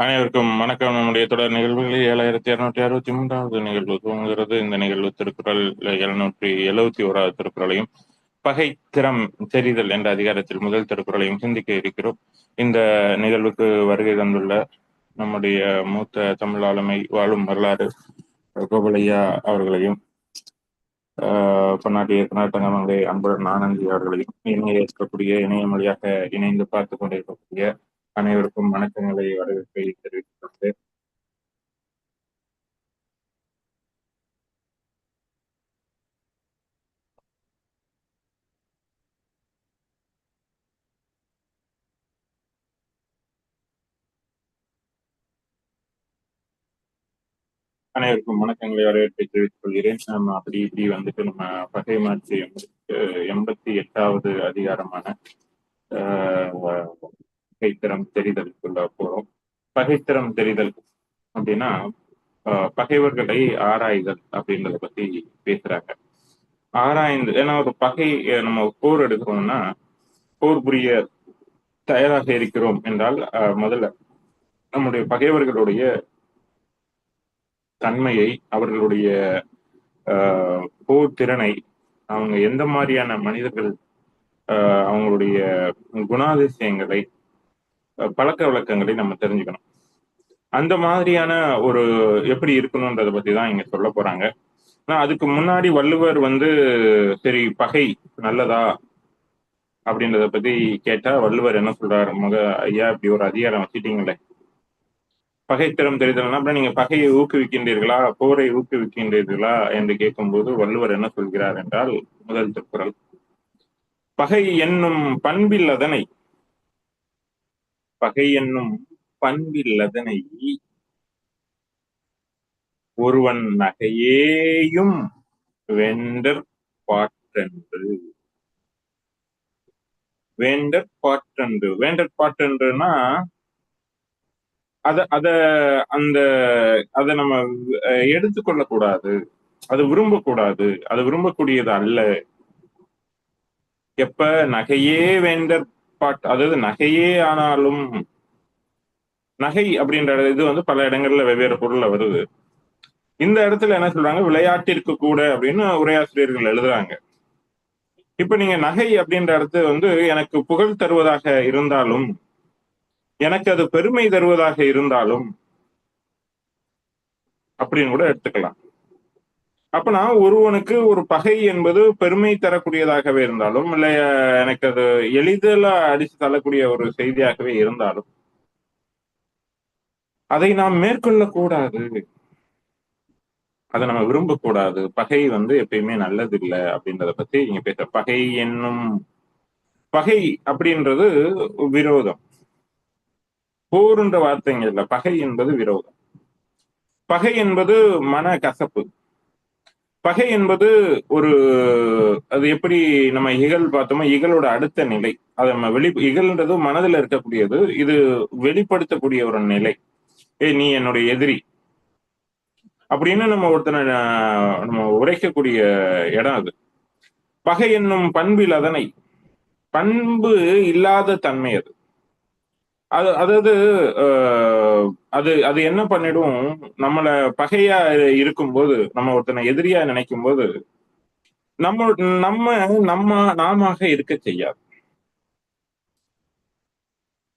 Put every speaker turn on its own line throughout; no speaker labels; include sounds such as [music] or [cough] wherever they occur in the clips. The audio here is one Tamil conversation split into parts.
அனைவருக்கும் வணக்கம். நம்முடைய தொடர் நிகழ்வுகளில் ஏழாயிரத்தி இருநூத்தி அறுபத்தி மூன்றாவது நிகழ்வு துவங்குகிறது. இந்த நிகழ்வு திருக்குறள் எழுநூற்றி எழுபத்தி ஓராவது திருக்குறளையும் பகை திறம் தெரிதல் என்ற அதிகாரத்தில் முதல் திருக்குறளையும் சிந்திக்க இருக்கிறோம். இந்த நிகழ்வுக்கு வருகை தந்துள்ள நம்முடைய மூத்த தமிழ் ஆளுமை வாழும் வரலாறு கோபலையா அவர்களையும் பன்னாட்டு இயக்குனர் தங்கமங்கை அன்புடன் ஆனந்தி அவர்களையும் இணைய இருக்கக்கூடிய இணைய மொழியாக இணைந்து பார்த்து கொண்டிருக்கக்கூடிய அனைவருக்கும் வணக்கங்களை வரவேற்பை தெரிவித்துக் தெரிவித்துள்ளது அனைவருக்கும் வணக்கங்களை வரவேற்பை தெரிவித்துக் கொள்கிறேன் நம்ம அப்படி இப்படி வந்துட்டு நம்ம பகை மாற்றி எண்பத்தி எட்டாவது அதிகாரமான பகைத்திறம் தெரிதலுக்குள்ள போறோம் பகைத்திறம் தெரிதல் அப்படின்னா பகைவர்களை ஆராய்தல் அப்படின்றத பத்தி பேசுறாங்க. ஆராய்ந்து ஏன்னா ஒரு பகை நம்ம போர் எடுக்கிறோம்னா போர் புரிய தயாராக இருக்கிறோம் என்றால் முதல்ல நம்முடைய பகைவர்களுடைய தன்மையை அவர்களுடைய போர் திறனை அவங்க எந்த மாதிரியான மனிதர்கள் அவங்களுடைய குணாதிசயங்களை பழக்க வழக்கங்களை நம்ம தெரிஞ்சுக்கணும். அந்த மாதிரியான ஒரு எப்படி இருக்கணும்ன்றத பத்தி தான் இங்க சொல்ல போறாங்க. ஆனா அதுக்கு முன்னாடி வள்ளுவர் வந்து சரி பகை நல்லதா அப்படின்றத பத்தி கேட்டா வள்ளுவர் என்ன சொல்றாரு? முக ஐயா இப்படி ஒரு அதிகாரம் வச்சுட்டீங்களே. பகைத்திறம் தெரிதல்னா அப்புறம் நீங்க பகையை ஊக்குவிக்கின்றீர்களா? போரை ஊக்குவிக்கின்றீர்களா? என்று கேட்கும்போது வள்ளுவர் என்ன சொல்கிறார் என்றால் முதல் திருக்குறள். பகை என்னும் பண்பில் அதனை பகை என்னும் பண்பில்லதனை ஒருவன் நகையேயும் வேண்டர் பாட்டன்று வேண்டர் பாட்டன்று வேண்டர் பாட்டன்றுனா அத அத அந்த அத நம்ம எடுத்துக்கொள்ள கூடாது அது விரும்பக்கூடாது. அது விரும்பக்கூடியது அல்ல. எப்ப நகையே வேண்டர் பாட் அதாவது நகையே ஆனாலும் நகை அப்படின்ற இது வந்து பல இடங்கள்ல வெவ்வேறு பொருள்ல வருது. இந்த இடத்துல என்ன சொல்றாங்க? விளையாட்டிற்கு கூட அப்படின்னு உரையாசிரியர்கள் எழுதுறாங்க. இப்ப நீங்க நகை அப்படின்ற இடத்து வந்து எனக்கு புகழ் தருவதாக இருந்தாலும் எனக்கு அது பெருமை தருவதாக இருந்தாலும் அப்படின்னு கூட எடுத்துக்கலாம். அப்பனா ஒருவனுக்கு ஒரு பகை என்பது பெருமை தரக்கூடியதாகவே இருந்தாலும் இல்ல எனக்கு அது எளிதில் அடிச்சு தள்ளக்கூடிய ஒரு செய்தியாகவே இருந்தாலும் அதை நாம் மேற்கொள்ளக்கூடாது. அதை நம்ம விரும்பக்கூடாது. பகை வந்து எப்பயுமே நல்லது இல்லை அப்படின்றத பத்தி இங்க பேச பகை என்னும் பகை அப்படின்றது விரோதம். போருன்ற வார்த்தைங்க இல்ல பகை என்பது விரோதம். பகை என்பது மன கசப்பு பகை என்பது ஒரு அது எப்படி நம்ம இகழ் பார்த்தோமோ இகழோட அடுத்த நிலை. அது நம்ம வெளி இகழ்ன்றது மனதில் இருக்கக்கூடியது. இது வெளிப்படுத்தக்கூடிய ஒரு நிலை. ஏ நீ என்னுடைய எதிரி. அப்படின்னு நம்ம ஒருத்தனை நம்ம உரைக்கக்கூடிய இடம் அது. பகை என்னும் பண்பில் அதனை. பண்பு இல்லாத தன்மை அது. அது அதாவது அது அது என்ன பண்ணிடும்? நம்மள பகையா இருக்கும்போது நம்ம ஒருத்தனை எதிரியா நினைக்கும் போது நம்ம நம்ம நம்ம நாம இருக்க செய்யாது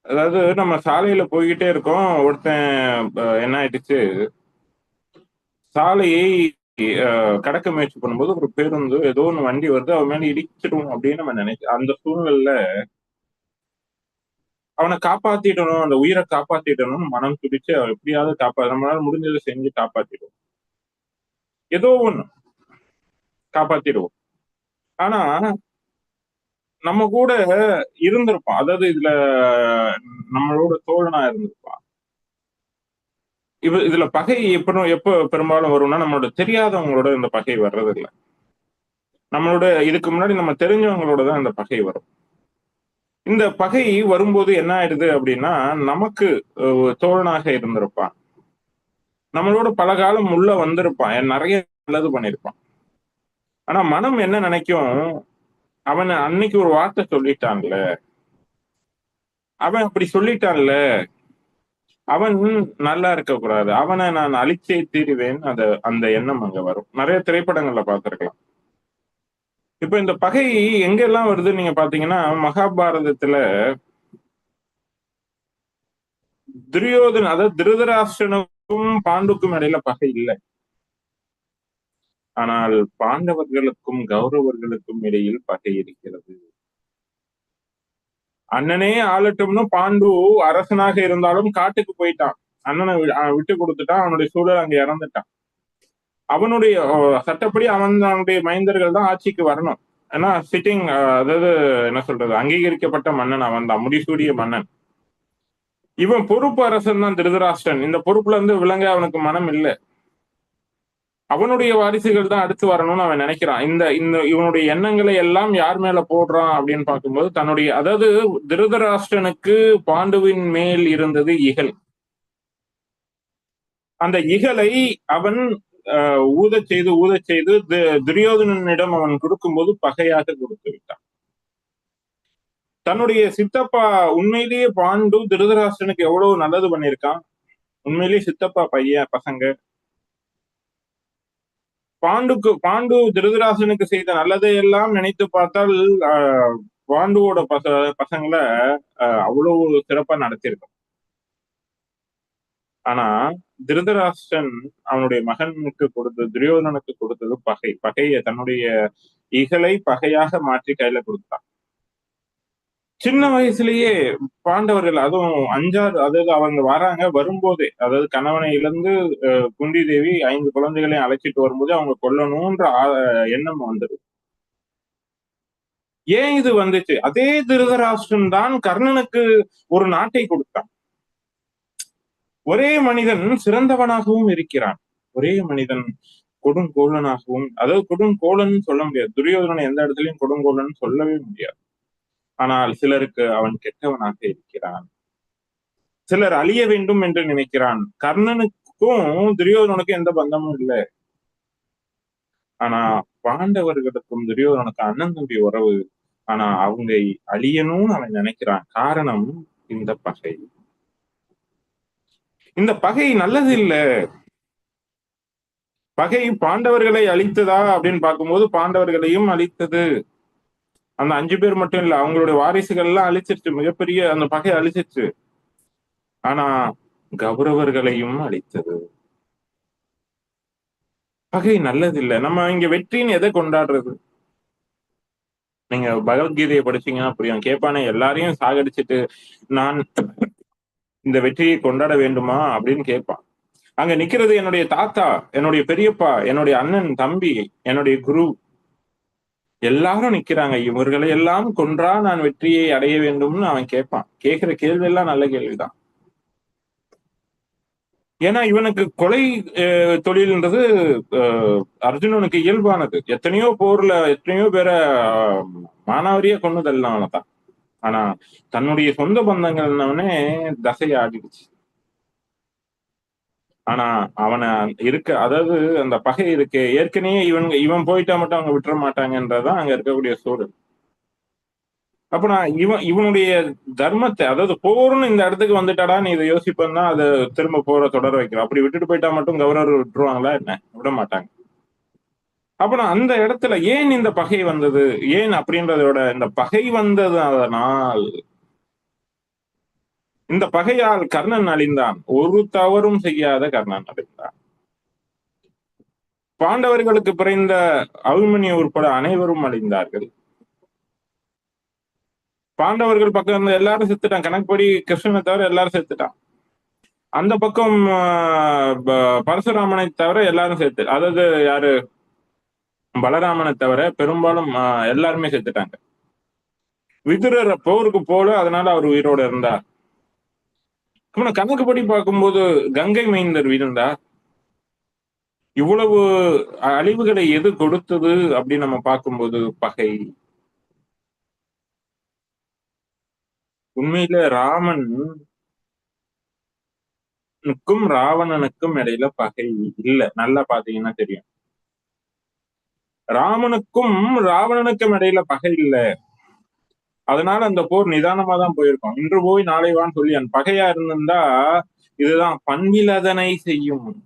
அதாவது நம்ம சாலையில போய்கிட்டே இருக்கோம் ஒருத்தன் என்ன ஆயிடுச்சு சாலையை கடக்க முயற்சி பண்ணும்போது ஒரு பேருந்து ஏதோ ஒன்று வண்டி வருது அவன் மேலே இடிச்சிடும் அப்படின்னு நம்ம நினைச்சு அந்த சூழ்நிலையில அவனை காப்பாத்திடணும் அந்த உயிரை காப்பாத்திடணும் மனம் துடிச்சு அவன் எப்படியாவது காப்பா நம்மளால முடிஞ்சதை செஞ்சு காப்பாத்திடுவோம் ஏதோ ஒண்ணு காப்பாத்திடுவோம் ஆனா நம்ம கூட இருந்திருப்பான். அதாவது இதுல நம்மளோட தோழனா இருந்திருப்பான். இவ இதுல பகை எப்ப எப்ப பெரும்பாலும் வரும்னா நம்மளோட தெரியாதவங்களோட இந்த பகை வர்றதில்லை. நம்மளோட இதுக்கு முன்னாடி நம்ம தெரிஞ்சவங்களோட தான் இந்த பகை வரும். இந்த பகை வரும்போது என்ன ஆயிடுது அப்படின்னா நமக்கு தோழனாக இருந்திருப்பான். நம்மளோட பல காலம் உள்ள வந்திருப்பான். நிறைய நல்லது பண்ணிருப்பான். ஆனா மனம் என்ன நினைக்கும்? அவன் அன்னைக்கு ஒரு வார்த்தை சொல்லிட்டான்ல. அவன் அப்படி சொல்லிட்டான்ல. அவன் நல்லா இருக்கக்கூடாது அவனை நான் அழிச்சே தீருவேன். அந்த அந்த எண்ணம் அங்க வரும். நிறைய திரைப்படங்கள்ல பார்த்திருக்கலாம். இப்ப இந்த பகை எங்கெல்லாம் வருது நீங்க பாத்தீங்கன்னா மகாபாரதத்துல துரியோதன் அதாவது திருதராஷ்டனுக்கும் பாண்டுக்கும் இடையில பகை இல்லை. ஆனால் பாண்டவர்களுக்கும் கௌரவர்களுக்கும் இடையில் பகை இருக்கிறது. அண்ணனே ஆளட்டும்னு பாண்டு அரசனாக இருந்தாலும் காட்டுக்கு போயிட்டான். அண்ணனை விட்டு கொடுத்துட்டான். அவனுடைய சூழல் அங்க இறந்துட்டான். அவனுடைய சட்டப்படி அவன் அவனுடைய மைந்தர்கள் தான் ஆட்சிக்கு வரணும். ஏன்னா சிட்டிங் அதாவது என்ன சொல்றது அங்கீகரிக்கப்பட்ட மன்னன் அவன் தான் முடிசூடிய மன்னன். இவன் பொறுப்பு அரசன் தான் திருதராஷ்டன். இந்த பொறுப்புல இருந்து விளங்க அவனுக்கு மனம் இல்லை. அவனுடைய வாரிசுகள் தான் அடுத்து வரணும்னு அவன் நினைக்கிறான். இந்த இந்த இவனுடைய எண்ணங்களை எல்லாம் யார் மேல போடுறான் அப்படின்னு பார்க்கும்போது தன்னுடைய அதாவது திருதராஷ்டனுக்கு பாண்டுவின் மேல் இருந்தது இகல் அந்த இகலை அவன் ஊத செய்து ஊத செய்து துரியோதனனிடம் அவன் கொடுக்கும்போது பகையாக கொடுத்து விட்டான். தன்னுடைய சித்தப்பா உண்மையிலேயே பாண்டு திருதராசனுக்கு எவ்வளவு நல்லது பண்ணியிருக்கான்? உண்மையிலேயே சித்தப்பா பையன் பசங்க. பாண்டுக்கு பாண்டு திருதராசனுக்கு செய்த நல்லதை எல்லாம் நினைத்து பார்த்தால் பாண்டுவோட பச பசங்களை அவ்வளவு சிறப்பா நடத்தியிருக்கும். ஆனா திருதராஷ்டன் அவனுடைய மகனுக்கு கொடுத்தது துரியோதனனுக்கு கொடுத்தது பகை. பகைய தன்னுடைய இகலை பகையாக மாற்றி கையில கொடுத்தான். சின்ன வயசுலயே பாண்டவர்கள் அதுவும் அஞ்சாறு அதாவது அவங்க வராங்க வரும்போதே அதாவது கணவனை இழந்து குந்தி தேவி ஐந்து குழந்தைகளையும் அழைச்சிட்டு வரும்போது அவங்க கொல்லணும்ன்ற எண்ணம் வந்தது. ஏன் இது வந்துச்சு? அதே திருதராஷ்டிரன் தான் கர்ணனுக்கு ஒரு நாட்டை கொடுத்தான். ஒரே மனிதன் சிறந்தவனாகவும் இருக்கிறான். ஒரே மனிதன் கொடுங்கோலனாகவும் அதாவது கொடுங்கோலன் சொல்ல முடியாது. துரியோதனன் எந்த இடத்துலயும் கொடுங்கோலன் சொல்லவே முடியாது. ஆனால் சிலருக்கு அவன் கெட்டவனாக இருக்கிறான். சிலர் அழிய வேண்டும் என்று நினைக்கிறான். கர்ணனுக்கும் துரியோதனனுக்கும் எந்த பந்தமும் இல்லை. ஆனா பாண்டவர்களுக்கும் துரியோதனனுக்கும் அண்ணன் தம்பி உறவு ஆனா அவங்க அழியணும்னு அவன் நினைக்கிறான். காரணம் இந்த பகை. இந்த பகை நல்லது இல்ல பகை பாண்டவர்களை அழித்ததா அப்படின்னு பார்க்கும்போது பாண்டவர்களையும் அழித்தது. அந்த அஞ்சு பேர் மட்டும் இல்ல அவங்களுடைய வாரிசுகள் எல்லாம் அழிச்சிருச்சு. மிகப்பெரிய அந்த பகை அழிச்சிருச்சு. ஆனா கௌரவர்களையும் அழித்தது. பகை நல்லது இல்ல நம்ம இங்க வெற்றின்னு எதை கொண்டாடுறது? நீங்க பகவத்கீதையை படிச்சீங்கன்னா புரியும். கேட்பானே எல்லாரையும் சாகடிச்சிட்டு நான் இந்த வெற்றியை கொண்டாட வேண்டுமா அப்படின்னு கேட்பான். அங்க நிக்கிறது என்னுடைய தாத்தா என்னுடைய பெரியப்பா என்னுடைய அண்ணன் தம்பி என்னுடைய குரு. எல்லாரும் நிக்கிறாங்க இவர்களை எல்லாம் கொன்றா நான் வெற்றியை அடைய வேண்டும்னு அவன் கேட்பான். கேட்கிற கேள்வி எல்லாம் நல்ல கேள்விதான். ஏன்னா இவனுக்கு கொலை தொழில்ன்றது அர்ஜுனனுக்கு இயல்பானது. எத்தனையோ போர்ல எத்தனையோ பேரை மானாவரியா கொண்டுதல்லாம் அவனைதான் ஆனா தன்னுடைய சொந்த பந்தங்கள்னவனே தசை ஆடிடுச்சு ஆனா அவனை இருக்க அதாவது அந்த பகை இருக்கு ஏற்கனவே இவன் இவன் போயிட்டா மட்டும் அவங்க விட்டுற மாட்டாங்கன்றதான் அங்க இருக்கக்கூடிய சூழல் அப்ப நான் இவன் இவனுடைய தர்மத்தை அதாவது போர்னு இந்த இடத்துக்கு வந்துட்டாடா நீ இதை யோசிப்பேன்னா அதை திரும்ப போற தொடர வைக்கிறோம் அப்படி விட்டுட்டு போயிட்டா மட்டும் கவர்னர் விட்டுருவாங்களா என்ன? விட மாட்டாங்க. அப்புறம் அந்த இடத்துல ஏன் இந்த பகை வந்தது? ஏன் அப்படின்றதோட இந்த பகை வந்தது அதனால் இந்த பகையால் கர்ணன் அழிந்தான். ஒரு தவறும் செய்யாத கர்ணன் அழிந்தான். பாண்டவர்களுக்கு பிறந்த அபிமன்யு உட்பட அனைவரும் அழிந்தார்கள். பாண்டவர்கள் பக்கம் இருந்த எல்லாரும் செத்துட்டான். கணக்குப்படி கிருஷ்ணனை தவிர எல்லாரும் செத்துட்டான். அந்த பக்கம் பரசுராமனை தவிர எல்லாரும் செத்து அதாவது யாரு? பலராமனை தவிர பெரும்பாலும் எல்லாருமே செத்துட்டாங்க. விதுரர் போருக்கு போல அதனால அவர் உயிரோட இருந்தார். கணக்குப்படி பார்க்கும்போது கங்கை மைந்தர் வீழ்ந்தா இவ்வளவு அழிவுகளை எது கொடுத்தது அப்படின்னு நம்ம பார்க்கும்போது பகை. உண்மையில ராமனுக்கும் ராவணனுக்கும் இடையில பகை இல்ல. நல்லா பாத்தீங்கன்னா தெரியும். ராமனுக்கும் ராவணனுக்கும் இடையில பகை இல்ல. அதனால அந்த போர் நிதானமா தான் போயிருக்கும். இன்று போய் நாளை வான்னு சொல்லி அந்த பகையா இருந்திருந்தா இதுதான் பண்பில் செய்யும்.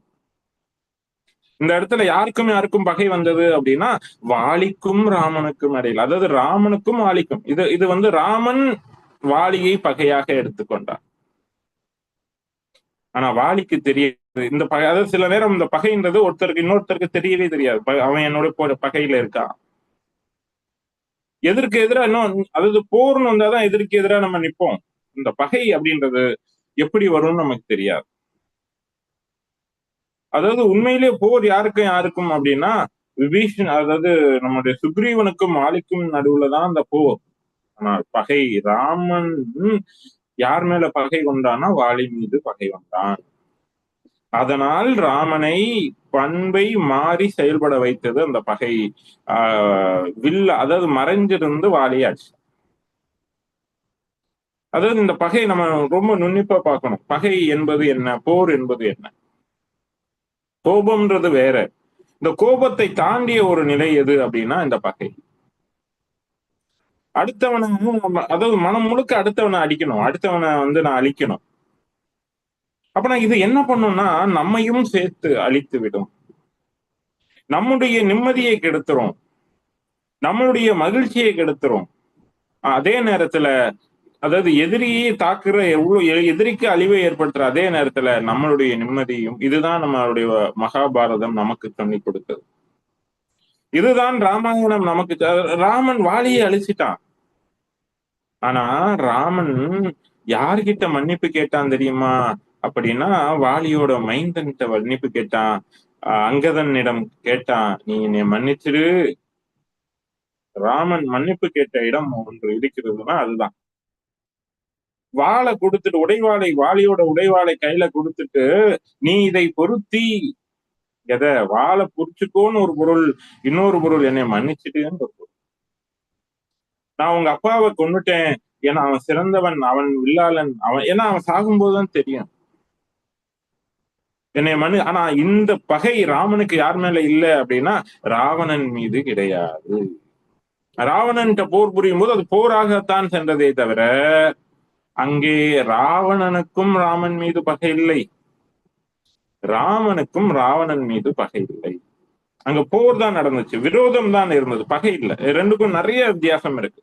இந்த இடத்துல யாருக்கும் யாருக்கும் பகை வந்தது அப்படின்னா வாலிக்கும் ராமனுக்கும் இடையில். அதாவது ராமனுக்கும் வாலிக்கும். இது இது வந்து ராமன் வாலியை பகையாக எடுத்துக்கொண்டார் ஆனா வாலிக்கு தெரியாது. இந்த பகை அதாவது சில நேரம் இந்த பகைன்றது ஒருத்தருக்கு இன்னொருத்தருக்கு தெரியவே தெரியாது. அவன் என்னோட போற பகையில இருக்கான். எதிர்க்கு எதிரா இன்னும் அதாவது போர்னு வந்தாதான் எதிர்க்கு எதிரா நம்ம நிப்போம்? இந்த பகை அப்படின்றது எப்படி வரும்னு நமக்கு தெரியாது. அதாவது உண்மையிலேயே போர் யாருக்கும் யாருக்கும் அப்படின்னா விபீஷன் அதாவது நம்முடைய சுக்ரீவனுக்கும் மாலிக்கும் நடுவுல தான் அந்த போர். ஆனால் பகை ராமன் யார் மேல பகை கொண்டானா வாலி மீது பகை கொண்டான். அதனால் ராமனை பண்பை மாறி செயல்பட வைத்தது அந்த பகை ஆஹ் வில்ல அதாவது மறைஞ்சிருந்து வாலியாச்சு அதாவது இந்த பகை நம்ம ரொம்ப நுண்ணிப்பா பார்க்கணும். பகை என்பது என்ன? போர் என்பது என்ன? கோபம்ன்றது வேற. இந்த கோபத்தை தாண்டிய ஒரு நிலை எது அப்படின்னா இந்த பகை. அடுத்தவனை அதாவது மனம் முழுக்க அடுத்தவனை அடிக்கணும். அடுத்தவனை வந்து நான் அழிக்கணும். அப்ப நான் இது என்ன பண்ணும்னா நம்மையும் சேர்த்து அழித்து விடும். நம்முடைய நிம்மதியை கெடுத்துரும். நம்மளுடைய மகிழ்ச்சியை கெடுத்துரும். அதே நேரத்துல அதாவது எதிரியை தாக்குற எவ்வளவு எ- எதிரிக்கு அழிவை ஏற்படுத்துற அதே நேரத்துல நம்மளுடைய நிம்மதியும் இதுதான் நம்மளுடைய மகாபாரதம் நமக்கு சொல்லி கொடுத்தது. இதுதான் ராமாயணம் நமக்கு ராமன் வாலியை அழிச்சிட்டான். ஆனா ராமன் யார்கிட்ட மன்னிப்பு கேட்டான் தெரியுமா? அப்படின்னா வாலியோட மைந்தன்கிட்ட மன்னிப்பு கேட்டான். அங்கதனிடம் கேட்டான் நீ என்னை மன்னிச்சிரு. ராமன் மன்னிப்பு கேட்ட இடம் ஒன்று இருக்கிறதுன்னா அதுதான். வாளை கொடுத்துட்டு உடைவாளை வாளியோட உடைவாளை கையில கொடுத்துட்டு நீ இதை பொருத்தி எதை வாழை புடிச்சுக்கோன்னு ஒரு பொருள் இன்னொரு பொருள் என்னை மன்னிச்சுட்டுன்னு ஒரு பொருள். நான் உங்க அப்பாவை கொன்னுட்டேன். ஏன்னா அவன் சிறந்தவன் அவன் வில்லாளன் அவன் ஏன்னா அவன் சாகும்போதுதான் தெரியும். என்னை மனு ஆனா இந்த பகை ராமனுக்கு யார் மேல இல்ல அப்படின்னா ராவணன் மீது கிடையாது. ராவணன்கிட்ட போர் புரியும் போது அது போராகத்தான் சென்றதே தவிர அங்கே ராவணனுக்கும் ராமன் மீது பகை இல்லை. ராமனுக்கும் ராவணன் மீது பகை இல்லை. அங்க போர் தான் நடந்துச்சு. விரோதம் தான் இருந்தது. பகை இல்லை. ரெண்டுக்கும் நிறைய வித்தியாசம் இருக்கு.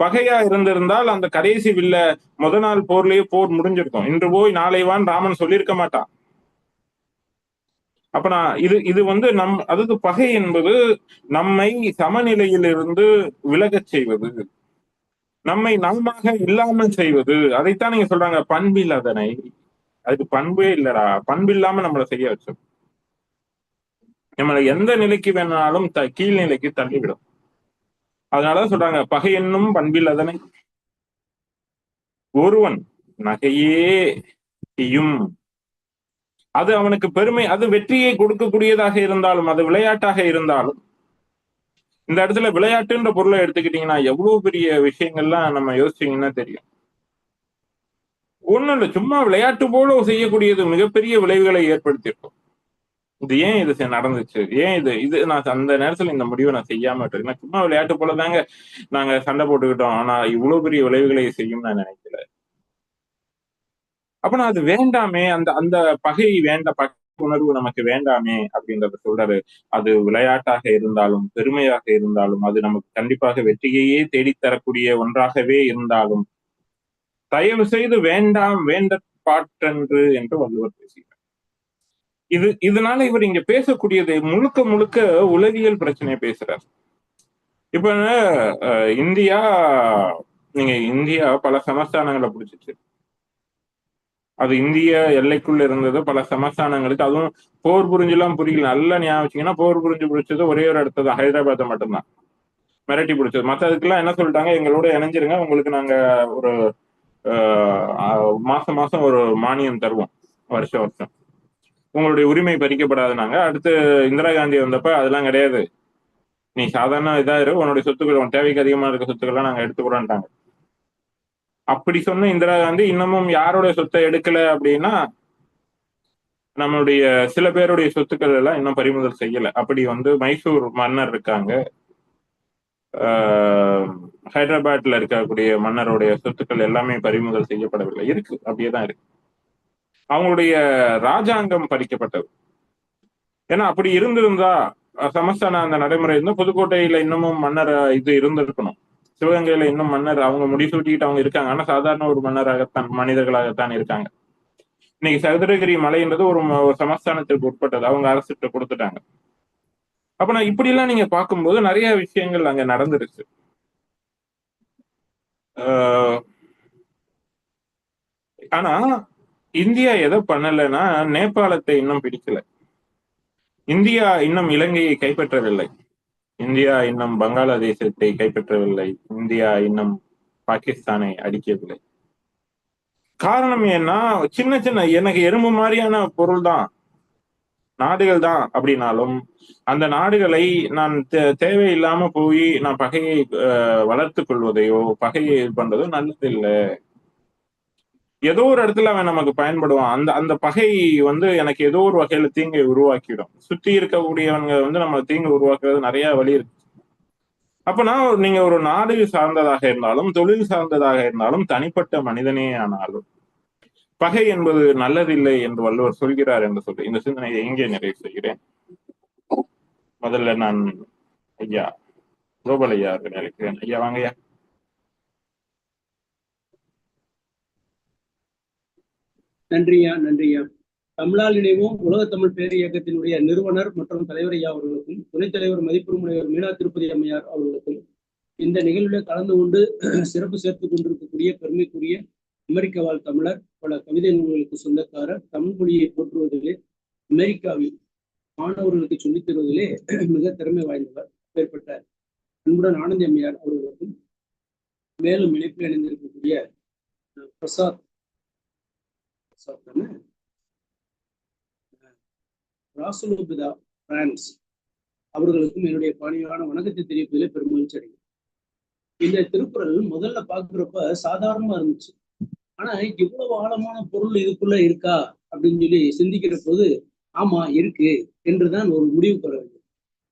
பகையா இருந்திருந்தால் அந்த கடைசி வில்ல முத நாள் போர்லயே போர் முடிஞ்சிருக்கும். இன்று போய் நாளைவான் ராமன் சொல்லியிருக்க மாட்டான். அப்ப நான் இது இது வந்து நம் அதாவது பகை என்பது நம்மை சமநிலையிலிருந்து விலகச் செய்வது. நம்மை நாமாக இல்லாமல் செய்வது. அதைத்தான் நீங்க சொல்றாங்க பண்பில் அதனை. அதுக்கு பண்பே இல்லடா. பண்பு இல்லாம நம்மளை செய்ய வச்சோம் நம்மளை எந்த நிலைக்கு வேணாலும் த கீழ்நிலைக்கு தள்ளிவிடும். அதனாலதான் சொல்றாங்க பகை என்னும் பண்பில் அதனை ஒருவன் நகையே செய்யும். அது அவனுக்கு பெருமை அது வெற்றியை கொடுக்கக்கூடியதாக இருந்தாலும் அது விளையாட்டாக இருந்தாலும் இந்த இடத்துல விளையாட்டுன்ற பொருளை எடுத்துக்கிட்டீங்கன்னா எவ்வளவு பெரிய விஷயங்கள்லாம் நம்ம யோசிச்சீங்கன்னா தெரியும். ஒண்ணும் இல்லை சும்மா விளையாட்டு போல செய்யக்கூடியது மிகப்பெரிய விளைவுகளை ஏற்படுத்தியிருக்கும். இது ஏன் இது நடந்துச்சு? ஏன் இது இது நான் அந்த நேரத்துல இந்த முடிவை நான் செய்யாம இருக்கேன் சும்மா விளையாட்டு போல தாங்க நாங்க சண்டை போட்டுக்கிட்டோம். ஆனா இவ்வளவு பெரிய விளைவுகளை செய்யும் நான் நினைக்கல. அப்ப நான் அது வேண்டாமே அந்த அந்த பகை வேண்ட பகை உணர்வு நமக்கு வேண்டாமே அப்படின்றத சொல்றாரு. அது விளையாட்டாக இருந்தாலும் பெருமையாக இருந்தாலும் அது நமக்கு கண்டிப்பாக வெற்றியையே தேடித்தரக்கூடிய ஒன்றாகவே இருந்தாலும் தயவு செய்து வேண்டாம் வேண்ட பாட்டன்று என்று வள்ளுவர் பேசுகிறார். இது இதனால இவர் இங்க பேசக்கூடியது முழுக்க முழுக்க உலகியல் பிரச்சனையை பேசுறார். இப்ப அஹ், இந்தியா நீங்க இந்தியா பல சமஸ்தானங்களை பிடிச்சிச்சு. அது இந்திய எல்லைக்குள்ள இருந்தது பல சமஸ்தானங்களுக்கு அதுவும் போர் புரிஞ்செல்லாம் புரியல. நல்லா ஞாபகம் வச்சீங்கன்னா போர் புரிஞ்சு பிடிச்சது ஒரே ஒரு இடத்துல தான் ஹைதராபாத்தை மட்டும்தான். மிரட்டி பிடிச்சது. மற்றதுக்கெல்லாம் என்ன சொல்லிட்டாங்க? எங்களோட இணைஞ்சிருங்க. உங்களுக்கு நாங்க ஒரு மாசம் மாசம் ஒரு மானியம் தருவோம் வருஷம் வருஷம். உங்களுடைய உரிமை பறிக்கப்படாதுனாங்க அடுத்து இந்திரா காந்தி வந்தப்ப அதெல்லாம் கிடையாது. நீ சாதாரண இதா இரு உன்னுடைய சொத்துக்கள் உன் தேவைக்கு அதிகமா இருக்க சொத்துக்கள்லாம் நாங்க எடுத்துக்கிறோம்ட்டாங்க. அப்படி சொன்ன இந்திரா காந்தி இன்னமும் யாரோட சொத்தை எடுக்கல அப்படின்னா நம்மளுடைய சில பேருடைய சொத்துக்கள் எல்லாம் இன்னும் பறிமுதல் செய்யல. அப்படி வந்து மைசூர் மன்னர் இருக்காங்க. ஹைதராபாத்ல இருக்கக்கூடிய மன்னருடைய சொத்துக்கள் எல்லாமே பறிமுதல் செய்யப்படவில்லை. இருக்கு அப்படியே தான் இருக்கு. அவங்களுடைய ராஜாங்கம் பறிக்கப்பட்டது. ஏன்னா அப்படி இருந்திருந்தா சமஸ்தான அந்த நடைமுறை இருந்தா புதுக்கோட்டையில இன்னமும் மன்னர் இது இருந்திருக்கணும். சிவகங்கையில இன்னும் மன்னர் அவங்க முடிசூட்டிக்கிட்டு அவங்க இருக்காங்க. ஆனா சாதாரண ஒரு மன்னராகத்தான் மனிதர்களாகத்தான் இருக்காங்க. இன்னைக்கு சதுரகிரி மலைன்றது ஒரு சமஸ்தானத்திற்கு உட்பட்டது. அவங்க அரசுகிட்ட கொடுத்துட்டாங்க. அப்ப நான் இப்படி எல்லாம் நீங்க பார்க்கும்போது நிறைய விஷயங்கள் அங்க நடந்துருச்சு. ஆனா இந்தியா எதை பண்ணலைன்னா நேபாளத்தை இன்னும் பிடிக்கல. இந்தியா இன்னும் இலங்கையை கைப்பற்றவில்லை. இந்தியா இன்னும் பங்களாதேசத்தை கைப்பற்றவில்லை. இந்தியா இன்னும் பாகிஸ்தானை அடிக்கவில்லை. காரணம் ஏன்னா சின்ன சின்ன எனக்கு எறும்பு மாதிரியான பொருள் தான் நாடுகள் தான் அப்படின்னாலும் அந்த நாடுகளை நான் தேவையில்லாம போய் நான் பகையை வளர்த்து கொள்வதையோ பகையை இது பண்றதோ நல்லது இல்லை ஏதோ ஒரு இடத்துல அவன் நமக்கு பயன்படுவான். அந்த அந்த பகை வந்து எனக்கு ஏதோ ஒரு வகையில தீங்கை உருவாக்கிடும். சுத்தி இருக்கக்கூடியவங்க வந்து நம்ம தீங்கு உருவாக்குறது நிறைய வழி இருக்கு. அப்பனா நீங்க ஒரு நாடு சார்ந்ததாக இருந்தாலும் தொழில் சார்ந்ததாக இருந்தாலும் தனிப்பட்ட மனிதனே ஆனாலும் பகை என்பது நல்லதில்லை என்று வள்ளுவர் சொல்கிறார் என்று சொல்லி இந்த சிந்தனையை எங்கே நிறைவு செய்கிறேன்? முதல்ல நான் ஐயா கோபால் ஐயா நினைக்கிறேன் ஐயா வாங்க ஐயா.
நன்றியா நன்றியா தமிழால் இணைவோம் உலக தமிழ் பேர் இயக்கத்தினுடைய நிறுவனர் மற்றும் தலைவர் ஐயா அவர்களுக்கும் துணைத் தலைவர் மதிப்புரிமையர் மீனா திருப்பதி அம்மையார் அவர்களுக்கும் இந்த நிகழ்வில் கலந்து கொண்டு சிறப்பு சேர்த்துக் கொண்டிருக்கக்கூடிய பெருமைக்குரிய அமெரிக்க வாழ் தமிழர் பல கவிதை நூல்களுக்கு சொந்தக்காரர் தமிழ் மொழியை போற்றுவதிலே அமெரிக்காவில் மாணவர்களுக்கு சொல்லித் தருவதிலே [clears throat] மிக திறமை வாய்ந்தவர் ஏற்பட்ட அன்புடன் ஆனந்தி அம்மையார் அவர்களுக்கும் மேலும் இணைப்பில் இணைந்திருக்கக்கூடிய பிரசாத் பிரசாத் ராசுலோபிதா பிரான்ஸ் அவர்களுக்கும் என்னுடைய பணியான வணக்கத்தை தெரிவிப்பதிலே பெருமகிழ்ச்சி அடையும் இந்த திருக்குறள் முதல்ல பாக்குறப்ப சாதாரணமா இருந்துச்சு. ஆனா இவ்வளவு ஆழமான பொருள் இதுக்குள்ள இருக்கா? அப்படின்னு சொல்லி சிந்திக்கிற போது ஆமா இருக்கு என்றுதான் ஒரு முடிவு பெற வேண்டும்.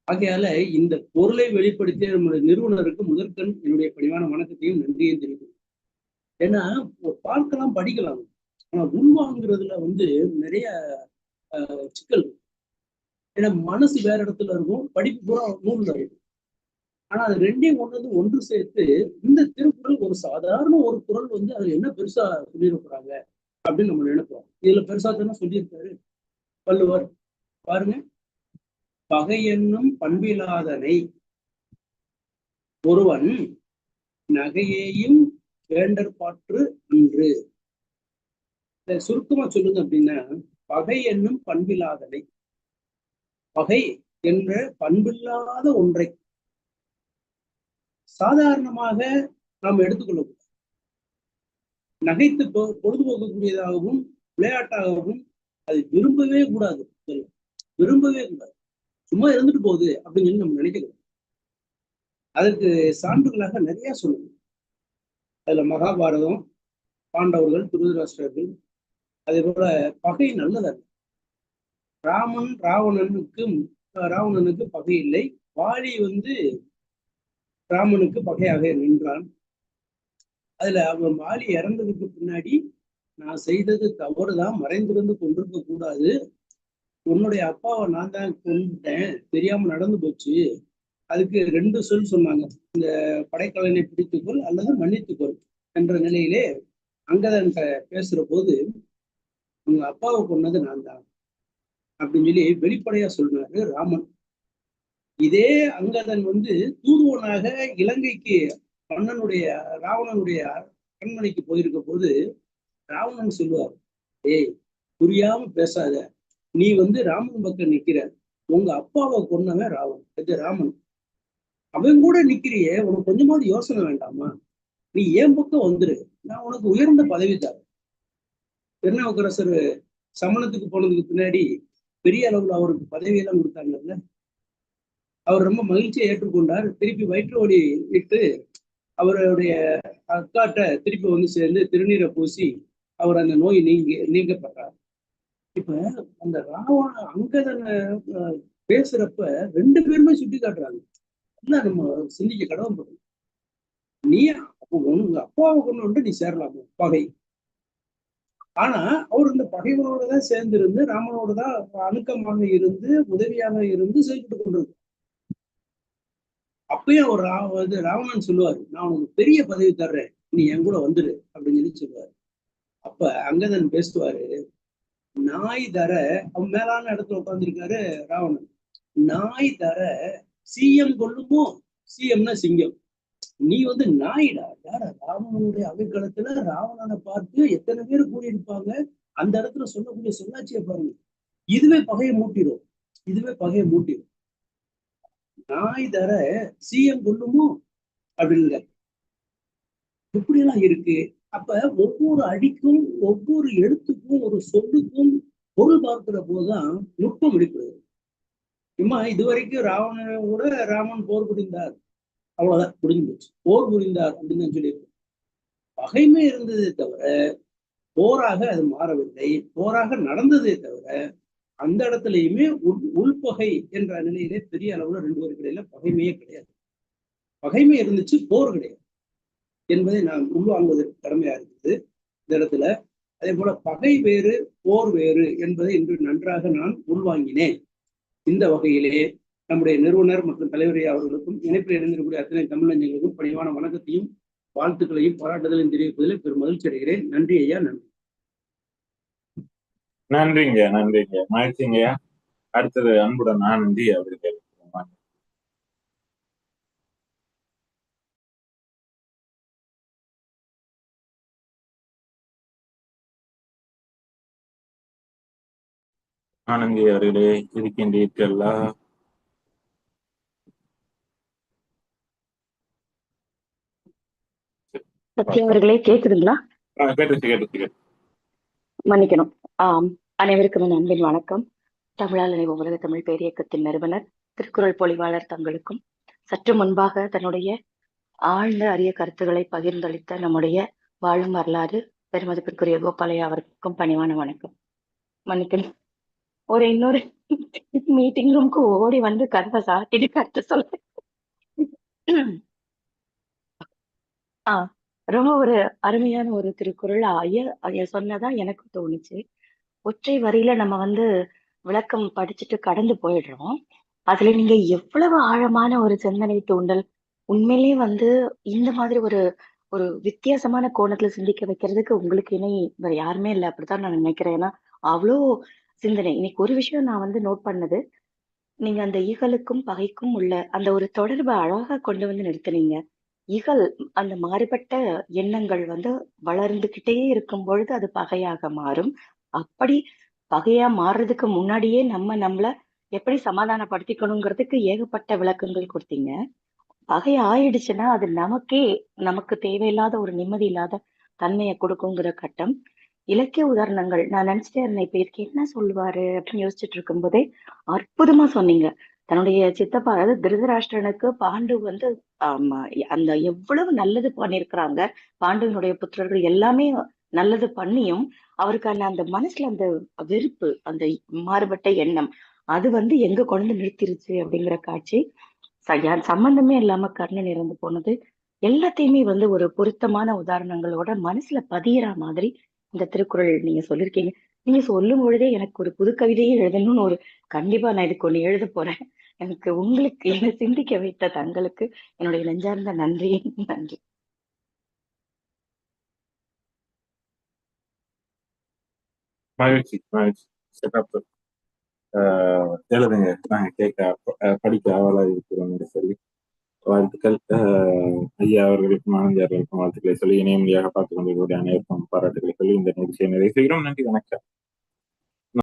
ஆகையால இந்த பொருளை வெளிப்படுத்திய நம்முடைய நிறுவனருக்கு முதற்கண் என்னுடைய பணிவான வணக்கத்தையும் நன்றியும் தெரிவிக்கும் ஏன்னா பார்க்கலாம் படிக்கலாம். ஆனா உள்வாங்கிறதுல வந்து நிறைய சிக்கல் ஏன்னா மனசு வேற இடத்துல இருக்கும் படிப்பு பூரா நூல்ல இருக்கும். ஆனா அது ரெண்டையும் கொண்டு வந்து ஒன்று சேர்த்து இந்த திருக்குறள் ஒரு சாதாரண ஒரு குரல் வந்து அதுல என்ன பெருசா சொல்லியிருக்கிறாங்க அப்படின்னு நம்ம நினைப்போம். இதுல பெருசா தானே சொல்லியிருக்காரு? வள்ளுவர். பாருங்க. பகை என்னும் பண்பிலாதனை. ஒருவன் நகையையும் வேண்டற்பாற்று அன்று. சுருக்கமா சொல்லுங்க அப்படின்னா பகை என்னும் பண்பில்லாதனை பகை என்ற பண்பில்லாத ஒன்றை சாதாரணமாக நாம் எடுத்துக்கொள்ளக்கூடாது நகைத்து பொழுதுபோக்கக்கூடியதாகவும் விளையாட்டாகவும் அது விரும்பவே கூடாது விரும்பவே கூடாது. சும்மா இருந்துட்டு போகுது அப்படின்னு சொல்லி நம்ம நினைக்கக்கூடாது அதற்கு சான்றுகளாக நிறைய சொல்லணும் அதுல மகாபாரதம் பாண்டவர்கள் துருதராஷ்டிரர்கள் அதே போல பகை நல்லதல்ல. ராமன் ராவணனுக்கு ராவணனுக்கு பகை இல்லை. வாலி வந்து ராமனுக்கு பகையாக நின்றான். அதுல அவன் மாலி இறந்ததுக்கு பின்னாடி நான் செய்தது தவறுதான் மறைந்திருந்து கொண்டிருக்க கூடாது. உன்னுடைய அப்பாவை நான் தான் கொண்டுட்டேன் தெரியாம நடந்து போச்சு. அதுக்கு ரெண்டு சொல் சொன்னாங்க. இந்த படைக்கலனை பிடித்துக்கொள் அல்லது மன்னித்துக்கொள் என்ற நிலையிலே அங்கதன் பேசுற போது உங்க அப்பாவை கொண்டது நான் தான். அப்படின்னு சொல்லி வெளிப்படையா சொல்றாரு ராமன். இதே அங்கதன் வந்து தூதுவனாக இலங்கைக்கு மன்னனுடைய ராவணனுடைய அரண்மனைக்கு போயிருக்க போது ராவணன் சொல்லுவார் ஏய் புரியாம பேசாத. நீ வந்து ராமன் பக்கம் நிக்கிற. உங்க அப்பாவை கொன்னவன் ராவன் இது ராமன். அவன் கூட நிக்கிறியே உனக்கு கொஞ்சமாவது யோசனை வேண்டாமா? நீ ஏன் பக்கம் வந்துரு? நான் உனக்கு உயர்ந்த பதவி தரேன். திருநாவுக்கரசர் சமணத்துக்கு போனதுக்கு பின்னாடி பெரிய அளவுல அவருக்கு பதவியெல்லாம் கொடுத்தாங்கல்ல. அவர் ரொம்ப மகிழ்ச்சியை ஏற்றுக்கொண்டார். திருப்பி வயிற்றோடி இட்டு அவருடைய அக்காட்ட திருப்பி வந்து சேர்ந்து திருநீரை பூசி அவர் அந்த நோய் நீங்க நீங்கப்பட்டார். இப்ப அந்த ராவண அங்கதனை பேசுறப்ப ரெண்டு பேருமே சுட்டி காட்டுறாங்க. நம்ம சிந்திக்க கடவுள் நீ உங்க அப்பாவை கொண்டு வந்து நீ சேரலாம் பகை. ஆனா அவர் இந்த பகைவனோட தான் சேர்ந்து இருந்து ராமனோட தான் அணுக்கமாக இருந்து உதவியாக இருந்து செய்துட்டு கொண்டிருக்கு. அப்பயும் அவர் ரா இது ராவணன் சொல்லுவாரு நான் உனக்கு பெரிய பதவி தர்றேன் நீ என் கூட வந்துடு அப்படின்னு சொல்லி சொல்லுவாரு. அப்ப அங்கதன் பேசுவாரு நாய் தர அவன் மேலான இடத்துல உட்காந்துருக்காரு ராவணன். நாய் தர சிஎம் கொள்ளுமோ சிஎம்னா சிங்கம். நீ வந்து நாயிடா யார? ராவணனுடைய அவைக்களத்துல ராவணனை பார்த்து எத்தனை பேர் கூடியிருப்பாங்க? அந்த இடத்துல சொல்லக்கூடிய சொல்லாட்சியை பாருங்க. இதுவே பகையை மூட்டிடும் இதுவே பகையை மூட்டிடும் நாய் தர சிஎம் கொள்ளுமோ அப்படின்னு இப்படி எல்லாம் இருக்கு. அப்ப ஒவ்வொரு அடிக்கும் ஒவ்வொரு எழுத்துக்கும் ஒரு சொல்லுக்கும் பொருள் பார்க்கிற போதுதான் நுட்பம் எடுக்கிறது இம்மா இதுவரைக்கும் ராவண கூட ராமன் போர் புரிந்தார். அவ்வளவுதான் முடிஞ்சு போச்சு போர் புரிந்தார் அப்படின்னு தான் சொல்லியிருக்கோம். பகைமை இருந்ததே தவிர போராக அது மாறவில்லை. போராக நடந்ததே தவிர அந்த இடத்துலயுமே உள் உள்பகை என்ற நிலையிலே பெரிய அளவுல ரெண்டு பேருக்கு இடையில பகைமையே கிடையாது. பகைமை இருந்துச்சு போர் கிடையாது என்பதை நான் உள்வாங்குவதற்கு கடமையா இருக்குது இந்த இடத்துல. அதே போல பகை வேறு போர் வேறு என்பதை இன்று நன்றாக நான் உள்வாங்கினேன். இந்த வகையிலே நம்முடைய நிறுவனர் மற்றும் தலைவரை அவர்களுக்கும் இணைப்பில் இணைந்திருக்கக்கூடிய அத்தனை தமிழஞ்சங்களுக்கும் பணிவான வணக்கத்தையும் வாழ்த்துக்களையும் பாராட்டுதலையும் தெரிவிப்பதில் பெரும் மகிழ்ச்சி அடைகிறேன். நன்றி ஐயா நன்றி.
நன்றிங்க நன்றிங்க. மகிழ்ச்சிங்கய்யா அடுத்தது அன்புடன் ஆனந்தி அவர்கள் ஆனந்தி அவர்களே இருக்கின்றீர்களா?
சத்யா அவர்களே கேக்குதுங்களா?
கேட்டுச்சு கேட்டுச்சு கேட்டுச்சு.
மன்னிக்கணும். ஆம். அனைவருக்கும் அன்பின் வணக்கம். தமிழால் நினைவு உலக தமிழ் பேரியக்கத்தின் நிறுவனர் திருக்குறள் பொழிவாளர் தங்களுக்கும் சற்று முன்பாக தன்னுடைய ஆழ்ந்த அரிய கருத்துக்களை பகிர்ந்தளித்த நம்முடைய வாழும் வரலாறு பெருமதிப்பிற்குரிய கோபாலையா அவருக்கும் பணிவான வணக்கம். மன்னிக்கணும் ஒரு இன்னொரு மீட்டிங் ரூம்க்கு ஓடி வந்து கதவை சாட்டிட்டு கருத்து சொல்ல ஆ. ரொம்ப ஒரு அருமையான ஒரு திருக்குறள். ஐயா ஐயா சொன்னதா எனக்கு தோணுச்சு. ஒற்றை வரியில நம்ம வந்து விளக்கம் படிச்சுட்டு கடந்து போயிடுறோம். அதுல நீங்க எவ்வளவு ஆழமான ஒரு சிந்தனை தூண்டல் உண்மையிலேயே வந்து இந்த மாதிரி ஒரு ஒரு வித்தியாசமான கோணத்துல சிந்திக்க வைக்கிறதுக்கு உங்களுக்கு இணை வேற யாருமே இல்லை அப்படித்தான் நான் நினைக்கிறேன். ஏன்னா அவ்வளோ சிந்தனை. இன்னைக்கு ஒரு விஷயம் நான் வந்து நோட் பண்ணது. நீங்க அந்த ஈகலுக்கும் பகைக்கும் உள்ள அந்த ஒரு தொடர்பை அழகா கொண்டு வந்து நிறுத்துனீங்க. இகல் அந்த மாறுபட்ட எண்ணங்கள் வந்து வளர்ந்துகிட்டே இருக்கும் பொழுது அது பகையாக மாறும். அப்படி பகையா மாறுறதுக்கு முன்னாடியே நம்ம நம்மள எப்படி சமாதானப்படுத்திக்கணுங்கிறதுக்கு ஏகப்பட்ட விளக்கங்கள் கொடுத்தீங்க. பகை ஆயிடுச்சுன்னா அது நமக்கே நமக்கு தேவையில்லாத ஒரு நிம்மதி இல்லாத தன்மையை கொடுக்குங்கிற கட்டம். இலக்கிய உதாரணங்கள் நான் நினைச்சிட்டே இருந்தேன் இப்ப இதுக்கு என்ன சொல்லுவாரு அப்படின்னு யோசிச்சுட்டு இருக்கும்போதே அற்புதமா சொன்னீங்க. தன்னுடைய சித்தப்பா அதாவது திருதராஷ்டிரனுக்கு பாண்டு வந்து அந்த எவ்வளவு நல்லது பண்ணியிருக்கிறாங்க பாண்டுவனுடைய புத்திரர்கள் எல்லாமே நல்லது பண்ணியும் அவருக்கான அந்த மனசுல அந்த வெறுப்பு அந்த மாறுபட்ட எண்ணம் அது வந்து எங்க கொண்டு நிறுத்திருச்சு அப்படிங்கிற காட்சி சம்பந்தமே இல்லாம கர்ணன் இறந்து போனது எல்லாத்தையுமே வந்து ஒரு பொருத்தமான உதாரணங்களோட மனசுல பதியிற மாதிரி இந்த திருக்குறள் நீங்க சொல்லியிருக்கீங்க நீங்க சொல்லும் பொழுதே எனக்கு ஒரு புது கவிதையே எழுதணும்னு ஒரு கண்டிப்பா நான் இதுக்கு ஒண்ணு எழுத போறேன். எனக்கு உங்களுக்கு என்ன சிந்திக்க வைத்த தங்களுக்கு என்னுடைய நெஞ்சார்ந்த நன்றி. நன்றி.
மகிழ்ச்சி மகிழ்ச்சி. சிறப்பு. ஆஹ் எழுதுங்க. நாங்க கேட்க படிக்க ஆவலா இருக்கிறோம் சொல்லி வாழ்த்துக்கள். ஐயா அவர்களுக்கும் ஆனந்தியார்களுக்கும் வாழ்த்துக்களை சொல்லி இணையமொழியாக பார்த்துக் கொண்டிருக்கக்கூடிய அனைவருக்கும் பாராட்டுகளை சொல்லி இந்த நிகழ்ச்சியை நிறைவு செய்கிறோம். நன்றி வணக்கம்.